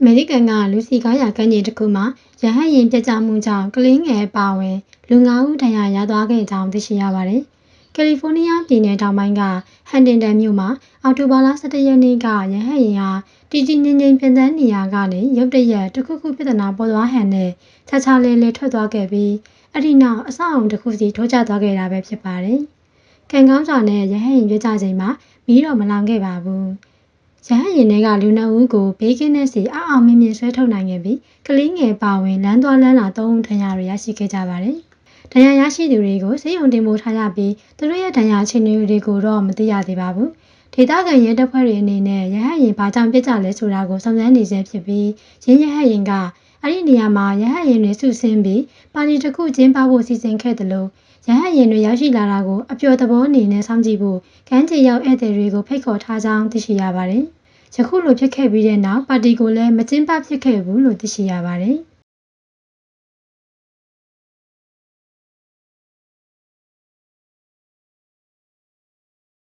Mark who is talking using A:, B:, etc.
A: အမေရိကန်ကလူစီကားရာကမ်းခြေတစ်ခုမှာရဟတ်ယာဉ်ပြတ်ကျမှုကြောင့်ကလေးငယ်အပါအဝင်လူ၅ဦးဒဏ်ရာရသွားခဲ့ကြောင်းသိရှိရပါတယ်။ကယ်လီဖိုးနီးယားပြည်နယ်တောင်ပိုင်းကဟန်တင်တန်မြို့မှာအော်တိုဘာလ17ရက်နေ့ကရဟတ်ယာဉ်ဟာတီတီငိမ့်ငိမ့်ပြင်သန်းနေရာကနေရုတ်တရက်တစ်ခုခုပြဿနာပေါ်သွားဟန်နဲ့ခြားခြားလဲလဲထွက်သွားခဲ့ပြီးအဲ့ဒီနောက်အဆောက်အုံတစ်ခုစီထိုးကျသွားခဲ့တာပဲဖြစ်ပါတယ်။ကံကောင်းစွာနဲ့ရဟတ်ယာဉ်ပြတ်ကျချိန်မှာမီးတော့မလောင်ခဲ့ပါဘူး။ ရဟတ်ရင်ထဲကလူနှစ်ဦးကိုဘေးကင်းတဲ့စီအအောင်မြင့်မြင့်ဆွဲထုတ်နိုင်ခဲ့ပြီးကလေးငယ်ပါဝင်လမ်းသွားလမ်းလာသုံးဦးထံရရရရှိခဲ့ကြပါတယ်။ဒဏ်ရာရရှိသူတွေကိုစေယုံတင်ပို့ထားရပြီးသူတို့ရဲ့ဒဏ်ရာအခြေအနေတွေကိုတော့မသိရသေးပါဘူး။ဒေသခံရဲတပ်ဖွဲ့တွေအနေနဲ့ရဟတ်ရင်ဘာကြောင့်ပြစ်ကြလဲဆိုတာကိုစုံစမ်းနေဆဲဖြစ်ပြီးရင်းရဟတ်ရင်က အဲ့ဒီနေရာမှာရဟတ်ရင်တွေစုဆင်းပြီးပါတီတစ်ခုကျင်းပဖို့စီစဉ်ခဲ့တယ်လို့ရဟတ်ရင်တွေရောက်ရှိလာတာကိုအပျော်သဘောအနေနဲ့စောင့်ကြည့်ဖို့ကမ်းခြေရောက်ဧည့်သည်တွေကိုဖိတ်ခေါ်ထားကြောင်းသိရှိရပါတယ်။ယခုလိုဖြစ်ခဲ့ပြီးတဲ့နောက်ပါတီကိုလည်းမကျင်းပဖြစ်ခဲ့ဘူးလို့သိရှိရပါတယ်။